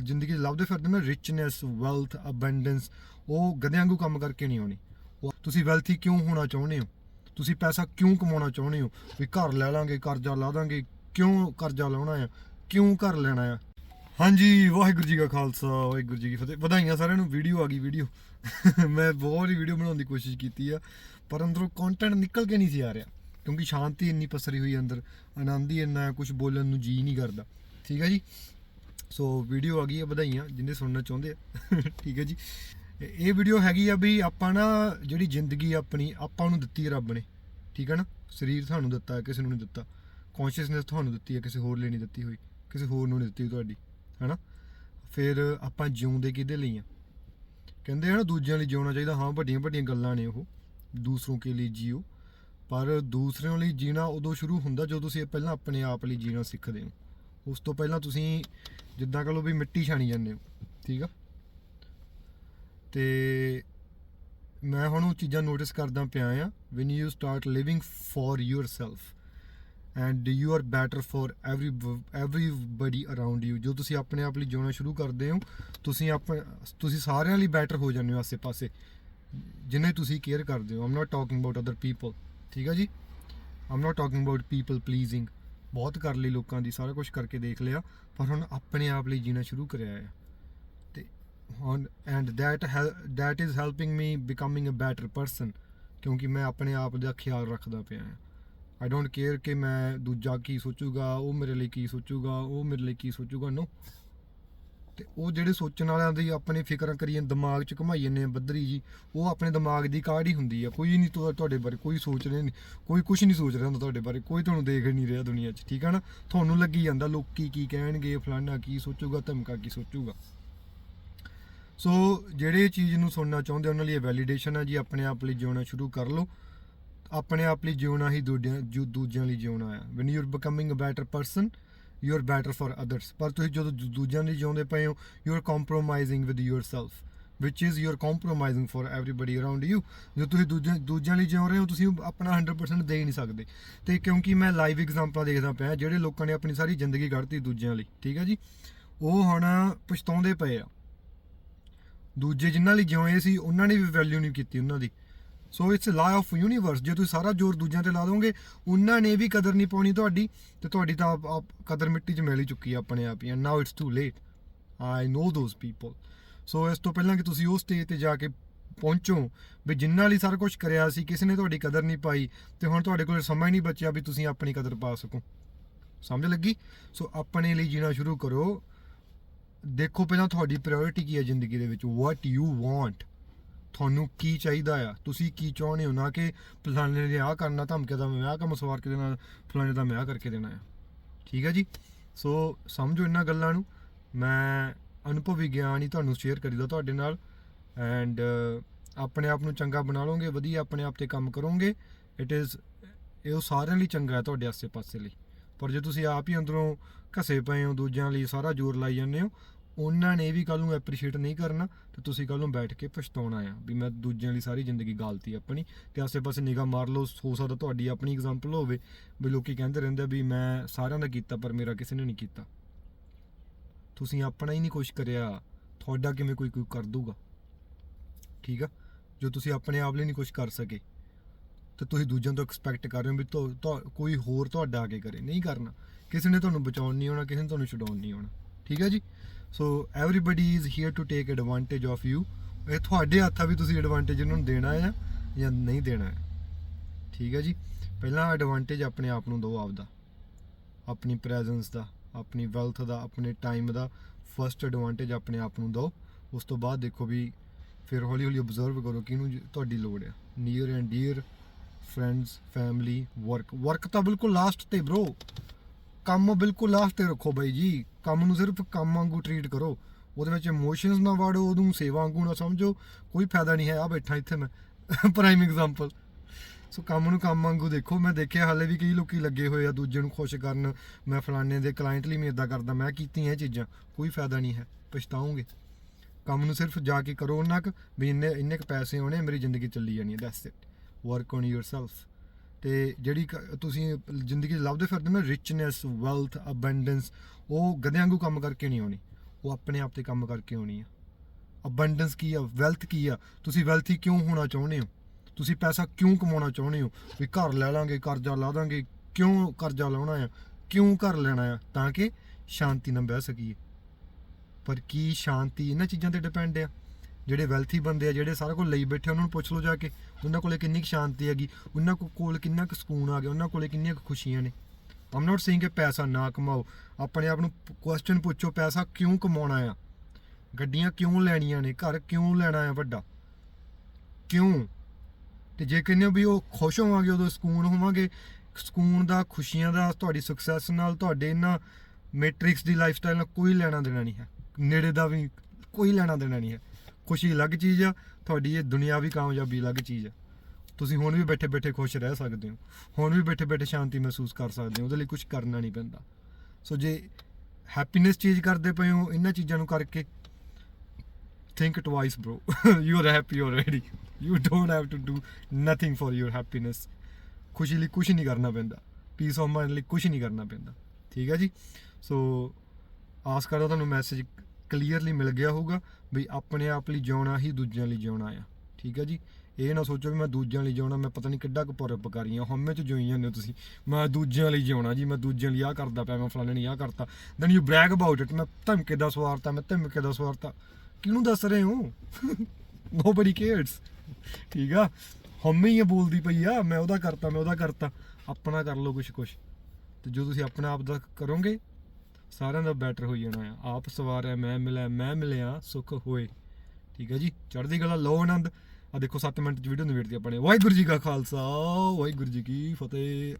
ਜ਼ਿੰਦਗੀ 'ਚ ਲੱਭਦੇ ਫਿਰਦੇ ਨਾ ਰਿਚਨੈਸ ਵੈਲਥ ਅਬੰਡੈਂਸ ਉਹ ਗਧਿਆਂ ਵਾਂਗੂ ਕੰਮ ਕਰਕੇ ਨਹੀਂ ਆਉਣੀ। ਉਹ ਤੁਸੀਂ ਵੈਲਥੀ ਕਿਉਂ ਹੋਣਾ ਚਾਹੁੰਦੇ ਹੋ? ਤੁਸੀਂ ਪੈਸਾ ਕਿਉਂ ਕਮਾਉਣਾ ਚਾਹੁੰਦੇ ਹੋ? ਵੀ ਘਰ ਲੈ ਲਾਂਗੇ, ਕਰਜ਼ਾ ਲਾ ਦਾਂਗੇ, ਕਿਉਂ ਕਰਜ਼ਾ ਲਾਉਣਾ ਆ? ਕਿਉਂ ਘਰ ਲੈਣਾ ਆ? ਹਾਂਜੀ, ਵਾਹਿਗੁਰੂ ਜੀ ਕਾ ਖਾਲਸਾ, ਵਾਹਿਗੁਰੂ ਜੀ ਕੀ ਫਤਿਹ। ਵਧਾਈਆਂ ਸਾਰਿਆਂ ਨੂੰ ਵੀਡੀਓ ਆ ਗਈ ਵੀਡੀਓ ਮੈਂ ਬਹੁਤ ਹੀ ਵੀਡੀਓ ਬਣਾਉਣ ਦੀ ਕੋਸ਼ਿਸ਼ ਕੀਤੀ ਆ, ਪਰ ਅੰਦਰੋਂ ਕੰਟੈਂਟ ਨਿਕਲ ਕੇ ਨਹੀਂ ਸੀ ਆ ਰਿਹਾ। ਕਿਉਂਕਿ ਸ਼ਾਂਤੀ ਇੰਨੀ ਪਸਰੀ ਹੋਈ ਅੰਦਰ, ਆਨੰਦ ਹੀ ਇੰਨਾ ਕੁਝ ਬੋਲਣ ਨੂੰ ਜੀ ਨਹੀਂ ਕਰਦਾ। ਠੀਕ ਹੈ ਜੀ? ਸੋ ਵੀਡੀਓ ਆ ਗਈ ਹੈ ਵਧਾਈਆਂ, ਜਿੰਨੇ ਸੁਣਨਾ ਚਾਹੁੰਦੇ ਆ। ਠੀਕ ਹੈ ਜੀ। ਇਹ- ਵੀਡੀਓ ਹੈਗੀ ਆ ਵੀ ਆਪਾਂ ਨਾ ਜਿਹੜੀ ਜ਼ਿੰਦਗੀ ਆਪਣੀ, ਆਪਾਂ ਨੂੰ ਦਿੱਤੀ ਰੱਬ ਨੇ। ਠੀਕ ਹੈ ਨਾ? ਸਰੀਰ ਤੁਹਾਨੂੰ ਦਿੱਤਾ, ਕਿਸੇ ਨੂੰ ਨਹੀਂ ਦਿੱਤਾ। ਕੌਨਸ਼ੀਅਸਨੈਸ ਤੁਹਾਨੂੰ ਦਿੱਤੀ ਹੈ ਕਿਸੇ ਹੋਰ ਲਈ ਨਹੀਂ ਦਿੱਤੀ ਹੋਈ। ਕਿਸੇ ਹੋਰ ਨੂੰ ਨਹੀਂ ਦਿੱਤੀ ਤੁਹਾਡੀ। ਹੈਨਾ? ਫਿਰ ਆਪਾਂ ਜਿਉਂਦੇ ਕਿਹਦੇ ਲਈ ਆ? ਕਹਿੰਦੇ ਆ ਨਾ, ਦੂਜਿਆਂ ਲਈ ਜਿਉਣਾ ਚਾਹੀਦਾ। ਹਾਂ, ਵੱਡੀਆਂ ਵੱਡੀਆਂ ਗੱਲਾਂ ਨੇ ਉਹ। ਦੂਸਰੋਂ ਕੇ ਲਈ ਜੀਓ। ਪਰ ਦੂਸਰਿਆਂ ਲਈ ਜੀਣਾ ਉਦੋਂ ਸ਼ੁਰੂ ਹੁੰਦਾ ਜਦੋਂ ਤੁਸੀਂ ਪਹਿਲਾਂ ਆਪਣੇ ਆਪ ਲਈ ਜੀਣਾ ਸਿੱਖਦੇ ਹੋ। ਉਸ ਤੋਂ ਪਹਿਲਾਂ ਤੁਸੀਂ ਜਿੱਦਾਂ ਕਹ ਲਓ ਵੀ ਮਿੱਟੀ ਛਾਣੀ ਜਾਂਦੇ ਹੋ, ਠੀਕ ਆ? ਤੇ ਮੈਂ ਹੁਣ ਉਹ ਚੀਜ਼ਾਂ ਨੋਟਿਸ ਕਰਦਾ ਪਿਆ ਆ, when you start living for yourself and you are better for every, everybody around you. ਜੋ ਤੁਸੀਂ ਆਪਣੇ ਆਪ ਲਈ ਜਿਉਣਾ ਸ਼ੁਰੂ ਕਰਦੇ ਹੋ, ਤੁਸੀਂ ਆਪ, ਤੁਸੀਂ ਸਾਰਿਆਂ ਲਈ ਬੈਟਰ ਹੋ ਜਾਂਦੇ ਹੋ ਆਸੇ-ਪਾਸੇ, ਜਿੰਨੇ ਤੁਸੀਂ ਕੇਅਰ ਕਰਦੇ ਹੋ। I'm not talking about other people ਠੀਕ ਆ ਜੀ? I'm not talking about people pleasing ਬਹੁਤ ਕਰ ਲਈ ਲੋਕਾਂ ਦੀ, ਸਾਰਾ ਕੁਝ ਕਰਕੇ ਦੇਖ ਲਿਆ, ਪਰ ਹੁਣ ਆਪਣੇ ਆਪ ਲਈ ਜੀਣਾ ਸ਼ੁਰੂ ਕਰਿਆ ਹੈ। ਤੇ ਹੁਣ and that hel- that is helping me becoming a better person, ਕਿਉਂਕਿ ਮੈਂ ਆਪਣੇ ਆਪ ਦਾ ਖਿਆਲ ਰੱਖਦਾ ਪਿਆ ਹਾਂ। ਆਈ ਡੋਨਟ ਕੇਅਰ ਕਿ ਮੈਂ ਦੂਜਾ ਕੀ ਸੋਚੂਗਾ, ਉਹ ਮੇਰੇ ਲਈ ਕੀ ਸੋਚੂਗਾ, ਉਹ ਮੇਰੇ ਲਈ ਕੀ ਸੋਚੂਗਾ ਨੋ ਤੇ ਉਹ ਜਿਹੜੇ ਸੋਚਣ ਵਾਲਿਆਂ ਦੀ ਆਪਣੇ ਫਿਕਰਾਂ ਕਰੀਏ, ਦਿਮਾਗ 'ਚ ਘੁਮਾਈ ਜਾਂਦੇ ਆ ਬੱਦਰੀ ਜੀ, ਉਹ ਆਪਣੇ ਦਿਮਾਗ ਦੀ ਕਾਢ ਹੀ ਹੁੰਦੀ ਆ। ਕੋਈ ਨਹੀਂ ਤੁਹਾਡੇ ਬਾਰੇ ਕੋਈ ਸੋਚ ਰਿਹਾ ਨਹੀਂ, ਕੋਈ ਕੁਝ ਨਹੀਂ ਸੋਚ ਰਿਹਾ ਹੁੰਦਾ ਤੁਹਾਡੇ ਬਾਰੇ, ਕੋਈ ਤੁਹਾਨੂੰ ਦੇਖ ਨਹੀਂ ਰਿਹਾ ਦੁਨੀਆ 'ਚ, ਠੀਕ ਆ ਨਾ? ਤੁਹਾਨੂੰ ਲੱਗੀ ਜਾਂਦਾ ਲੋਕੀ ਕੀ ਕਹਿਣਗੇ, ਫਲਾਨਾ ਕੀ ਸੋਚੂਗਾ, ਧਮਕਾ ਕੀ ਸੋਚੂਗਾ। ਸੋ ਜਿਹੜੇ ਚੀਜ਼ ਨੂੰ ਸੁਣਨਾ ਚਾਹੁੰਦੇ ਉਹਨਾਂ ਲਈ ਇਹ ਵੈਲੀਡੇਸ਼ਨ ਹੈ ਜੀ, ਆਪਣੇ ਆਪ ਲਈ ਜਿਉਣਾ ਸ਼ੁਰੂ ਕਰ ਲਓ। ਆਪਣੇ ਆਪ ਲਈ ਜਿਉਣਾ ਹੀ ਦੂਜਿਆਂ ਦੂਜਿਆਂ ਲਈ ਜਿਉਣਾ ਆ। When you are becoming a better person you are better for others. ਪਰ ਤੁਸੀਂ ਜਦੋਂ ਦੂਜਿਆਂ ਲਈ ਜਿਉਂਦੇ ਪਏ ਹੋ you are compromising with yourself, which is you are compromising for everybody around you. ਜੇ ਤੁਸੀਂ ਦੂਜਿਆਂ ਦੂਜਿਆਂ ਲਈ ਜਿਉ ਰਹੇ ਹੋ, ਤੁਸੀਂ ਆਪਣਾ 100% ਦੇ ਹੀ ਨਹੀਂ ਸਕਦੇ। ਤੇ ਕਿਉਂਕਿ ਮੈਂ ਲਾਈਵ ਐਗਜ਼ਾਮਪਲਾਂ ਦੇਖਦਾ ਪਿਆ, ਜਿਹੜੇ ਲੋਕਾਂ ਨੇ ਆਪਣੀ ਸਾਰੀ ਜ਼ਿੰਦਗੀ ਕੱਢਤੀ ਦੂਜਿਆਂ ਲਈ, ਠੀਕ ਹੈ ਜੀ? ਉਹ ਹੁਣ ਪਛਤਾਉਂਦੇ ਪਏ ਆ। ਦੂਜੇ ਜਿਨ੍ਹਾਂ ਲਈ ਜਿਉਏ ਸੀ, ਉਹਨਾਂ ਨੇ ਵੀ ਵੈਲਿਊ ਨਹੀਂ ਕੀਤੀ ਉਹਨਾਂ ਦੀ। So it's law of universe ਜੇ ਤੁਸੀਂ ਸਾਰਾ ਜ਼ੋਰ ਦੂਜਿਆਂ ਤੇ ਲਾ ਦੋਗੇ, ਉਹਨਾਂ ਨੇ ਵੀ ਕਦਰ ਨਹੀਂ ਪਾਉਣੀ ਤੁਹਾਡੀ, ਤੇ ਤੁਹਾਡੀ ਤਾਂ ਆਪ- ਕਦਰ ਮਿੱਟੀ 'ਚ ਮਿਲ ਹੀ ਚੁੱਕੀ ਆ ਆਪਣੇ ਆਪ ਹੀ and now it's too late I know those people so ਇਸ ਤੋਂ ਪਹਿਲਾਂ ਕਿ ਤੁਸੀਂ ਉਹ ਸਟੇਜ ਤੇ ਜਾ ਕੇ ਪਹੁੰਚੋ, ਵੀ ਜਿਨ੍ਹਾਂ ਲਈ ਸਾਰਾ ਕੁਝ ਕਰਿਆ ਸੀ, ਕਿਸੇ ਨੇ ਤੁਹਾਡੀ ਕਦਰ ਨਹੀਂ ਪਾਈ, ਤੇ ਹੁਣ ਤੁਹਾਡੇ ਕੋਲ ਸਮਾਂ ਹੀ ਨਹੀਂ ਬਚਿਆ ਵੀ ਤੁਸੀਂ ਆਪਣੀ ਕਦਰ ਪਾ ਸਕੋ। ਸਮਝ ਲੱਗੀ? ਸੋ ਆਪਣੇ ਲਈ ਜੀਣਾ ਸ਼ੁਰੂ ਕਰੋ। ਦੇਖੋ ਪਹਿਲਾਂ ਤੁਹਾਡੀ ਪ੍ਰਾਇੋਰਟੀ ਕੀ ਹੈ ਜ਼ਿੰਦਗੀ ਦੇ ਵਿੱਚ? ਵਾਟ ਯੂ ਵਾਂਟ ਤੁਹਾਨੂੰ ਕੀ ਚਾਹੀਦਾ ਆ? ਤੁਸੀਂ ਕੀ ਚਾਹੁੰਦੇ ਹੋ? ਨਾ ਕਿ ਫਲਾਣੇ ਨੇ ਆਹ ਕਰਨਾ ਧਮਕੇ ਦਾ ਮੈਂ ਆਹ ਕੰਮ ਸਵਾਰ ਕੇ ਦੇਣਾ, ਫਲਾਣੇ ਦਾ ਮੈਂ ਆਹ ਕਰਕੇ ਦੇਣਾ ਆ। ਠੀਕ ਹੈ ਜੀ? ਸੋ ਸਮਝੋ ਇਹਨਾਂ ਗੱਲਾਂ ਨੂੰ। ਮੈਂ ਅਨੁਭਵੀ ਗਿਆਨ ਹੀ ਤੁਹਾਨੂੰ ਸ਼ੇਅਰ ਕਰੀਦਾ ਤੁਹਾਡੇ ਨਾਲ। ਐਂਡ ਆਪਣੇ ਆਪ ਨੂੰ ਚੰਗਾ ਬਣਾ ਲਓਗੇ, ਵਧੀਆ ਆਪਣੇ ਆਪ ਤੇ ਕੰਮ ਕਰੋਗੇ। ਇਟ ਇਜ਼ ਇਹ ਉਹ ਸਾਰਿਆਂ ਲਈ ਚੰਗਾ ਹੈ ਤੁਹਾਡੇ ਆਸੇ-ਪਾਸੇ ਲਈ। ਪਰ ਜੇ ਤੁਸੀਂ ਆਪ ਹੀ ਅੰਦਰੋਂ ਘਸੇ ਪਏ ਹੋ, ਦੂਜਿਆਂ ਲਈ ਸਾਰਾ ਜ਼ੋਰ ਲਾਈ ਜਾਂਦੇ ਹੋ ਉਹਨਾਂ ਨੇ ਵੀ ਕੱਲ ਨੂੰ ਐਪਰੀਸ਼ੀਏਟ ਨਹੀਂ ਕਰਨਾ ਤੇ ਤੁਸੀਂ ਕੱਲ ਨੂੰ ਬੈਠ ਕੇ ਪਛਤਾਉਣਾ ਆ ਵੀ ਮੈਂ ਦੂਜਿਆਂ ਲਈ ਸਾਰੀ ਜ਼ਿੰਦਗੀ ਗਾਲਤੀ ਆਪਣੀ ਤੇ ਆਸੇ-ਪਾਸੇ ਨਿਗਾਹ ਮਾਰ ਲਓ, ਹੋ ਸਕਦਾ ਤੁਹਾਡੀ ਆਪਣੀ ਐਗਜ਼ਾਮਪਲ ਹੋਵੇ ਵੀ ਲੋਕੀ ਕਹਿੰਦੇ ਰਹਿੰਦੇ ਵੀ ਮੈਂ ਸਾਰਿਆਂ ਦਾ ਕੀਤਾ ਪਰ ਮੇਰਾ ਕਿਸੇ ਨੇ ਨਹੀਂ ਕੀਤਾ। ਤੁਸੀਂ ਆਪਣਾ ਹੀ ਨਹੀਂ ਕੁਝ ਕਰਿਆ, ਤੁਹਾਡਾ ਕਿਵੇਂ ਕੋਈ ਕੋਈ ਕਰ ਦੂਗਾ ਠੀਕ ਆ? ਜੋ ਤੁਸੀਂ ਆਪਣੇ ਆਪ ਲਈ ਨਹੀਂ ਕੁਝ ਕਰ ਸਕੇ, ਤੇ ਤੁਸੀਂ ਦੂਜਿਆਂ ਤੋਂ ਐਕਸਪੈਕਟ ਕਰ ਰਹੇ ਹੋ ਵੀ ਤੁਹਾ- ਕੋਈ ਹੋਰ ਤੁਹਾਡਾ ਆ ਕੇ ਕਰੇ। ਨਹੀਂ ਕਰਨਾ। ਕਿਸੇ ਨੇ ਤੁਹਾਨੂੰ ਬਚਾਉਣ ਨਹੀਂ ਆਉਣਾ ਕਿਸੇ ਨੇ ਤੁਹਾਨੂੰ ਛਡਾਉਣ ਨਹੀਂ ਆਉਣਾ ਠੀਕ ਹੈ ਜੀ? So everybody is here to take advantage of you ਇਹ ਤੁਹਾਡੇ ਹੱਥਾਂ ਵੀ ਤੁਸੀਂ ਐਡਵਾਂਟੇਜ ਇਹਨਾਂ ਨੂੰ ਦੇਣਾ ਹੈ ਜਾਂ ਨਹੀਂ ਦੇਣਾ ਹੈ। ਠੀਕ ਹੈ ਜੀ? ਪਹਿਲਾਂ ਐਡਵਾਂਟੇਜ ਆਪਣੇ ਆਪ ਨੂੰ ਦਿਓ ਆਪਦਾ। ਆਪਣੀ ਪ੍ਰੈਜ਼ੈਂਸ ਦਾ, ਆਪਣੀ ਵੈਲਥ ਦਾ, ਆਪਣੇ ਟਾਈਮ ਦਾ ਫਰਸਟ ਐਡਵਾਂਟੇਜ ਆਪਣੇ ਆਪ ਨੂੰ ਦਿਓ। ਉਸ ਤੋਂ ਬਾਅਦ ਦੇਖੋ ਵੀ ਫਿਰ ਹੌਲੀ ਹੌਲੀ ਅਬਜ਼ਰਵ ਕਰੋ ਕਿਹਨੂੰ ਜ- ਤੁਹਾਡੀ ਲੋੜ ਹੈ। Near and dear friends family work work ਤਾਂ ਬਿਲਕੁਲ ਲਾਸਟ ਤੇ ਬ్రో ਕੰਮ ਬਿਲਕੁਲ ਲਾਸਟ ਤੇ ਰੱਖੋ ਬਾਈ ਜੀ। ਕੰਮ ਨੂੰ ਸਿਰਫ ਕੰਮ ਵਾਂਗੂ ਟਰੀਟ ਕਰੋ। ਉਹਦੇ ਵਿੱਚ ਇਮੋਸ਼ਨਸ ਨਾ ਵਾੜੋ, ਉਹਨੂੰ ਸੇਵਾ ਵਾਂਗੂ ਨਾ ਸਮਝੋ। ਕੋਈ ਫਾਇਦਾ ਨਹੀਂ ਹੈ। ਆ ਬੈਠਾ ਇੱਥੇ ਮੈਂ। ਪ੍ਰਾਈਮ ਐਗਜ਼ਾਮਪਲ ਸੋ ਕੰਮ ਨੂੰ ਕੰਮ ਵਾਂਗੂ ਦੇਖੋ। ਮੈਂ ਦੇਖਿਆ ਹਾਲੇ ਵੀ ਕਈ ਲੋਕੀ ਲੱਗੇ ਹੋਏ ਆ ਦੂਜੇ ਨੂੰ ਖੁਸ਼ ਕਰਨ। ਮੈਂ ਫਲਾਣੇ ਦੇ ਕਲਾਇੰਟ ਲਈ ਮੈਂ ਇਦਾਂ ਕਰਦਾ। ਮੈਂ ਕੀਤੀਆਂ ਇਹ ਚੀਜ਼ਾਂ। ਕੋਈ ਫਾਇਦਾ ਨਹੀਂ ਹੈ। ਪਛਤਾਓਗੇ। ਕੰਮ ਨੂੰ ਸਿਰਫ ਜਾ ਕੇ ਕਰੋ ਉਹਨਾਂ ਕੁ ਵੀ ਇੰਨੇ ਇੰਨੇ ਕੁ ਪੈਸੇ ਆਉਣੇ, ਮੇਰੀ ਜ਼ਿੰਦਗੀ ਚੱਲੀ ਜਾਣੀ ਹੈ। That's it work on yourself ਤੇ ਜਿਹੜੀ ਕ- ਤੁਸੀਂ ਜ਼ਿੰਦਗੀ 'ਚ ਲੱਭਦੇ ਫਿਰਦੇ ਨਾ ਰਿਚਨੈਸ ਵੈਲਥ ਅਬੰਡੈਂਸ ਉਹ ਗਧਿਆਂ ਵਾਂਗੂ ਕੰਮ ਕਰਕੇ ਨਹੀਂ ਆਉਣੀ। ਉਹ ਆਪਣੇ ਆਪ ਤੇ ਕੰਮ ਕਰਕੇ ਆਉਣੀ ਆ। ਅਬੰਡੈਂਸ ਕੀ ਆ? ਵੈਲਥ ਕੀ ਆ? ਤੁਸੀਂ ਵੈਲਥੀ ਕਿਉਂ ਹੋਣਾ ਚਾਹੁੰਦੇ ਹੋ? ਤੁਸੀਂ ਪੈਸਾ ਕਿਉਂ ਕਮਾਉਣਾ ਚਾਹੁੰਦੇ ਹੋ? ਵੀ ਘਰ ਲੈ ਲਾਂਗੇ, ਕਰਜ਼ਾ ਲਾ ਦਾਂਗੇ, ਕਿਉਂ ਕਰਜ਼ਾ ਲਾਉਣਾ ਆ? ਕਿਉਂ ਘਰ ਲੈਣਾ ਆ? ਤਾਂ ਕਿ ਸ਼ਾਂਤੀ ਨਾਲ ਬਹਿ ਸਕੀਏ। ਪਰ ਕੀ ਸ਼ਾਂਤੀ ਇਹਨਾਂ ਚੀਜ਼ਾਂ ਤੇ ਡਿਪੈਂਡ ਆ? ਜਿਹੜੇ ਵੈਲਥੀ ਬੰਦੇ ਆ, ਜਿਹੜੇ ਸਾਰਾ ਕੁਝ ਲਈ ਬੈਠੇ ਉਹਨਾਂ ਨੂੰ ਪੁੱਛ ਲਓ ਜਾ ਕੇ, ਉਹਨਾਂ ਕੋਲੇ ਕਿੰਨੀ ਕੁ ਸ਼ਾਂਤੀ ਹੈਗੀ, ਉਹਨਾਂ ਕੋਲ ਕਿੰਨਾ ਕੁ ਸਕੂਨ ਆ ਗਿਆ, ਉਹਨਾਂ ਕੋਲੇ ਕਿੰਨੀਆਂ ਕੁ ਖੁਸ਼ੀਆਂ ਨੇ। ਆਮ ਨਾਟ ਸੇਇੰਗ ਕਿ ਪੈਸਾ ਨਾ ਕਮਾਓ। ਆਪਣੇ ਆਪ ਨੂੰ ਕੁਐਸਚਨ ਪੁੱਛੋ, ਪੈਸਾ ਕਿਉਂ ਕਮਾਉਣਾ ਆ? ਗੱਡੀਆਂ ਕਿਉਂ ਲੈਣੀਆਂ ਨੇ? ਘਰ ਕਿਉਂ ਲੈਣਾ ਆ ਵੱਡਾ? ਕਿਉਂ? ਤੇ ਜੇ ਕਹਿੰਦੇ ਹੋ ਵੀ ਉਹ ਖੁਸ਼ ਹੋਵਾਂਗੇ, ਉਦੋਂ ਸਕੂਨ ਹੋਵਾਂਗੇ, ਸਕੂਨ ਦਾ, ਖੁਸ਼ੀਆਂ ਦਾ, ਤੁਹਾਡੀ ਸਕਸੈਸ ਨਾਲ ਤੁਹਾਡੇ ਇਹਨਾਂ ਮੈਟ੍ਰਿਕਸ ਦੀ ਲਾਈਫਸਟਾਈਲ ਨਾਲ ਕੋਈ ਲੈਣਾ ਦੇਣਾ ਨਹੀਂ ਹੈ। ਨੇੜੇ ਦਾ ਵੀ ਕੋਈ ਲੈਣਾ ਦੇਣਾ ਨਹੀਂ ਹੈ। ਖੁਸ਼ੀ ਅਲੱਗ ਚੀਜ਼ ਆ, ਤੁਹਾਡੀ ਇਹ ਦੁਨਿਆਵੀ ਕਾਮਯਾਬੀ ਅਲੱਗ ਚੀਜ਼ ਆ। ਤੁਸੀਂ ਹੁਣ ਵੀ ਬੈਠੇ ਬੈਠੇ ਖੁਸ਼ ਰਹਿ ਸਕਦੇ ਹੋ। ਹੁਣ ਵੀ ਬੈਠੇ ਬੈਠੇ ਸ਼ਾਂਤੀ ਮਹਿਸੂਸ ਕਰ ਸਕਦੇ ਹੋ, ਉਹਦੇ ਲਈ ਕੁਝ ਕਰਨਾ ਨਹੀਂ ਪੈਂਦਾ। ਸੋ ਜੇ ਹੈਪੀਨੈਸ ਚੀਜ਼ ਕਰਦੇ ਪਏ ਹੋ, ਇਹਨਾਂ ਚੀਜ਼ਾਂ ਨੂੰ ਕਰਕੇ think twice, bro. You are happy already. You don't have to do nothing for your happiness. ਖੁਸ਼ੀ ਲਈ ਕੁਝ ਨਹੀਂ ਕਰਨਾ ਪੈਂਦਾ। ਪੀਸ ਆਫ ਮਾਈਂਡ ਲਈ ਕੁਝ ਨਹੀਂ ਕਰਨਾ ਪੈਂਦਾ। ਠੀਕ ਹੈ ਜੀ? ਸੋ ਆਸ ਕਰਦਾ ਤੁਹਾਨੂੰ ਮੈਸੇਜ ਕਲੀਅਰਲੀ ਮਿਲ ਗਿਆ ਹੋਊਗਾ। ਵੀ ਆਪਣੇ ਆਪ ਲਈ ਜਿਉਣਾ ਹੀ ਦੂਜਿਆਂ ਲਈ ਜਿਉਣਾ ਆ। ਠੀਕ ਹੈ ਜੀ? ਇਹ ਨਾ ਸੋਚੋ ਵੀ ਮੈਂ ਦੂਜਿਆਂ ਲਈ ਜਿਉਣਾ, ਮੈਂ ਪਤਾ ਨਹੀਂ ਕਿੱਡਾ ਕੁ ਪਰਉਪਕਾਰੀ ਆ। ਹਉਮੈ ਚ ਜੋਈ ਜਾਂਦੇ ਹੋ ਤੁਸੀਂ। ਮੈਂ ਦੂਜਿਆਂ ਲਈ ਜਿਉਣਾ ਜੀ, ਮੈਂ ਦੂਜਿਆਂ ਲਈ ਆਹ ਕਰਦਾ ਪਿਆ, ਮੈਂ ਫਲਾਣੇ ਨੇ ਆਹ ਕਰਤਾ। Then you brag about it ਮੈਂ ਧਮਕੇ ਦਾ ਸਵਾਰਤਾ, ਮੈਂ ਧਮਕੇ ਦਾ ਸਵਾਰਤਾ। ਕਿਹਨੂੰ ਦੱਸ ਰਹੇ ਹੋ? ਨੋਬਡੀ ਕੇਅਰਸ ਠੀਕ ਆ? ਹਉਮੈ ਹੀ ਆ ਬੋਲਦੀ ਪਈ ਆ, ਮੈਂ ਉਹਦਾ ਕਰਤਾ, ਮੈਂ ਉਹਦਾ ਕਰਤਾ। ਆਪਣਾ ਕਰ ਲਓ ਕੁਛ ਕੁਛ ਤੇ ਜੋ ਤੁਸੀਂ ਆਪਣਾ ਆਪ ਦਾ ਕਰੋਗੇ ਸਾਰਿਆਂ ਦਾ ਬੈਟਰ ਹੋਈ ਜਾਣਾ ਆ। ਆਪ ਸਵਾਰਿਆ ਮੈਂ ਮਿਲਿਆ ਮੈਂ ਮਿਲਿਆ, ਸੁਖ ਹੋਏ। ਠੀਕ ਹੈ ਜੀ? ਚੜ੍ਹਦੀ ਕਲਾ ਲੋ ਆਨੰਦ। ਆ ਦੇਖੋ 7 ਮਿੰਟ ਚ ਵੀਡੀਓ ਨਿਬੇੜਦੀ ਆਪਣੇ ਵਾਹਿਗੁਰੂ ਜੀ ਕਾ ਖਾਲਸਾ, ਵਾਹਿਗੁਰੂ ਜੀ ਕੀ ਫਤਿਹ।